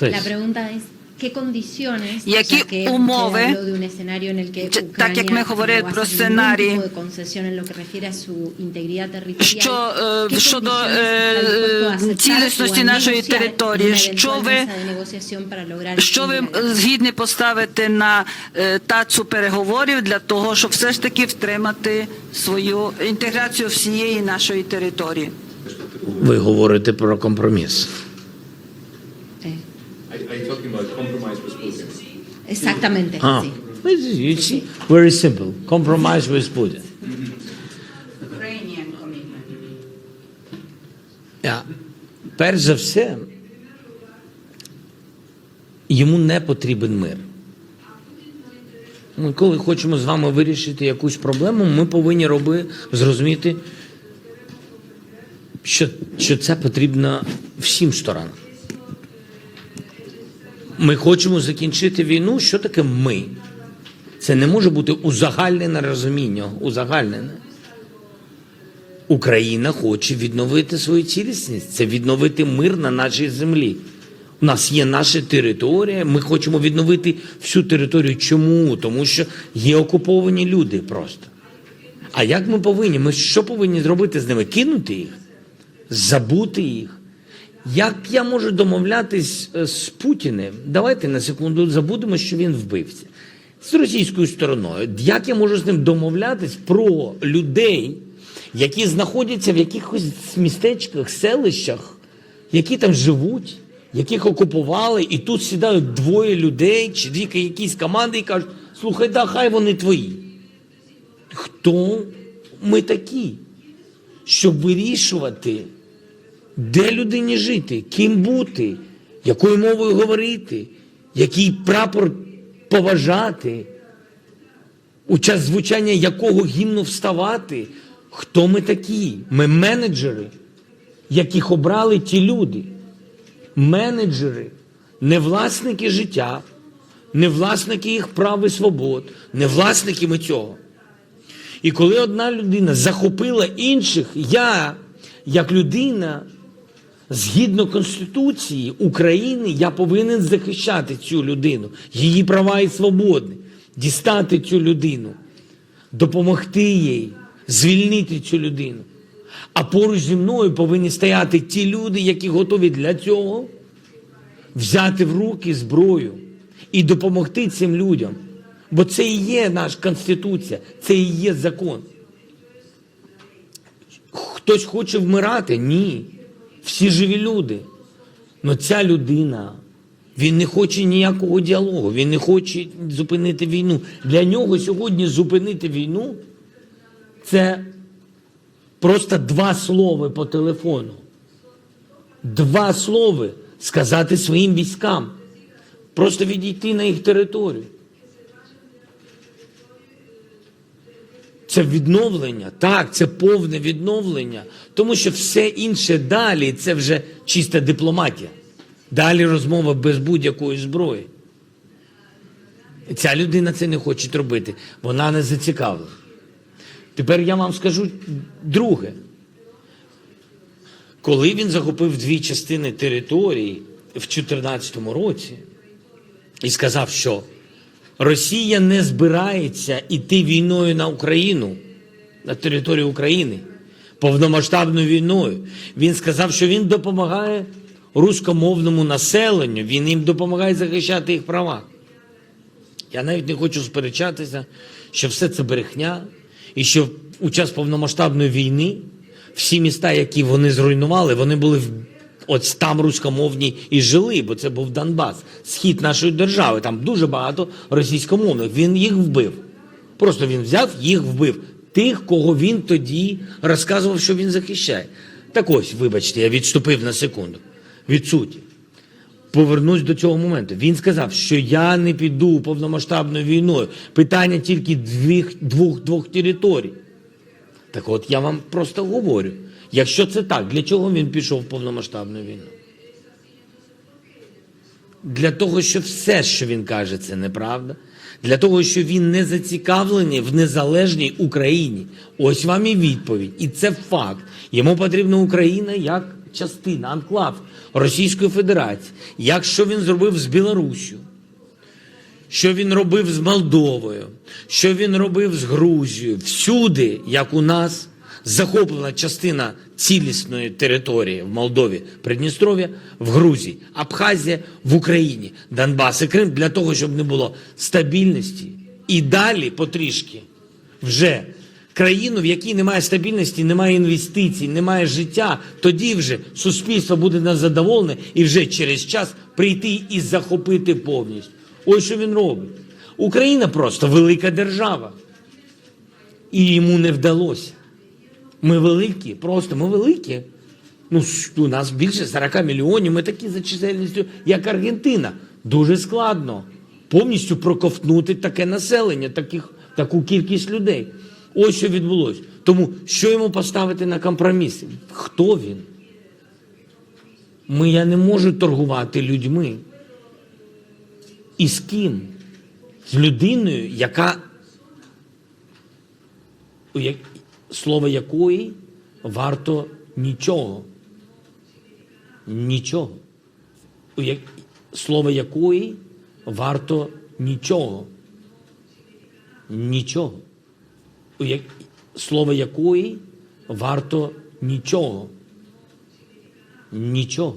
Please. La pregunta es, ¿qué condiciones, Які умови, habló de un escenario en el que Ч- так як Ucrania ми говорили про сценарій, tipo de concesión en lo que refiere a su integridad territorial, що ¿qué е, щодо condiciones está dispuesto a е, aceptar цілісності o a нашої території, una що eventual ви mesa de negociación para lograr el що ви згідні поставити на е, тацу переговорів для того, щоб все ж таки втримати свою інтеграцію всієї нашої території? Ви говорите про компроміс. Eh, Are, are you talking about compromise with Putin? Exactamente, Ah, sí. it's it's very simple. Compromise with Putin. Ukrainian commitment. Я, перш за все, йому не потрібен мир. Ми коли хочемо з вами вирішити якусь проблему, ми повинні роби, зрозуміти, що, що це потрібно всім сторонам. Ми хочемо закінчити війну. Що таке ми? Це не може бути узагальнене розуміння, узагальнене. Україна хоче відновити свою цілісність, це відновити мир на нашій землі. У нас є наша територія, ми хочемо відновити всю територію. Чому? Тому що є окуповані люди просто. А як ми повинні? Ми що повинні зробити з ними? Кинути їх? Забути їх? Як я можу домовлятись е, з Путіним? Давайте на секунду забудемо, що він вбивця. З російською стороною. Як я можу з ним домовлятись про людей, які знаходяться в якихось містечках, селищах, які там живуть, яких окупували, і тут сідають двоє людей чи дві якісь команди і кажуть, слухай, да, хай вони твої. Хто ми такі, щоб вирішувати, де людині жити, ким бути, якою мовою говорити, який прапор поважати, у час звучання якого гімну вставати. Хто ми такі? Ми менеджери, яких обрали ті люди. Менеджери, не власники життя, не власники їх прав і свобод, не власники ми цього. І коли одна людина захопила інших, я, як людина, згідно Конституції України, я повинен захищати цю людину, її права і свободи, дістати цю людину, допомогти їй, звільнити цю людину. А поруч зі мною повинні стояти ті люди, які готові для цього взяти в руки зброю і допомогти цим людям. Бо це і є наша Конституція, це і є закон. Хтось хоче вмирати? Ні. Всі живі люди. Але ця людина, він не хоче ніякого діалогу, він не хоче зупинити війну. Для нього сьогодні зупинити війну це просто два слова по телефону. Два слова сказати своїм військам. Просто відійти на їх територію. Це відновлення, так, це повне відновлення, тому що все інше далі це вже чиста дипломатія. Далі розмова без будь-якої зброї. Ця людина це не хоче робити, вона не зацікавлена. Тепер я вам скажу друге. Коли він захопив дві частини території в 2014 році і сказав, що Росія не збирається іти війною на Україну, на територію України, повномасштабною війною. Він сказав, що він допомагає рускомовному населенню, він їм допомагає захищати їх права. Я навіть не хочу сперечатися, що все це брехня, і що у час повномасштабної війни всі міста, які вони зруйнували, вони були в от там руськомовні і жили, бо це був Донбас, схід нашої держави. Там дуже багато російськомовних. Він їх вбив. Просто він взяв, їх вбив. Тих, кого він тоді розказував, що він захищає. Так ось, вибачте, я відступив на секунду від суті. Повернусь до цього моменту. Він сказав, що я не піду повномасштабною війною. Питання тільки двох, двох, територій. Так от я вам просто говорю, якщо це так, для чого він пішов в повномасштабну війну? Для того, що все, що він каже, це неправда. Для того, що він не зацікавлений в незалежній Україні. Ось вам і відповідь. І це факт. Йому потрібна Україна як частина, анклав Російської Федерації, як що він зробив з Білоруссю, що він робив з Молдовою, що він робив з Грузією, всюди, як у нас захоплена частина цілісної території в Молдові, Придністров'я, в Грузії, Абхазія, в Україні, Донбас і Крим для того, щоб не було стабільності і далі потрішки вже країну, в якій немає стабільності, немає інвестицій, немає життя, тоді вже суспільство буде незадоволене і вже через час прийти і захопити повністю. Ось що він робить. Україна просто велика держава. І йому не вдалося. Ми великі, просто ми великі. Ну, у нас більше 40 мільйонів, ми такі за чисельністю, як Аргентина. Дуже складно повністю проковтнути таке населення, таких, таку кількість людей. Ось що відбулося. Тому що йому поставити на компроміс? Хто він? Ми, я не можу торгувати людьми. І з ким? З людиною, яка слово якої варто нічого. Нічого. Слово якої варто нічого. Нічого. Слово якої варто нічого. Нічого.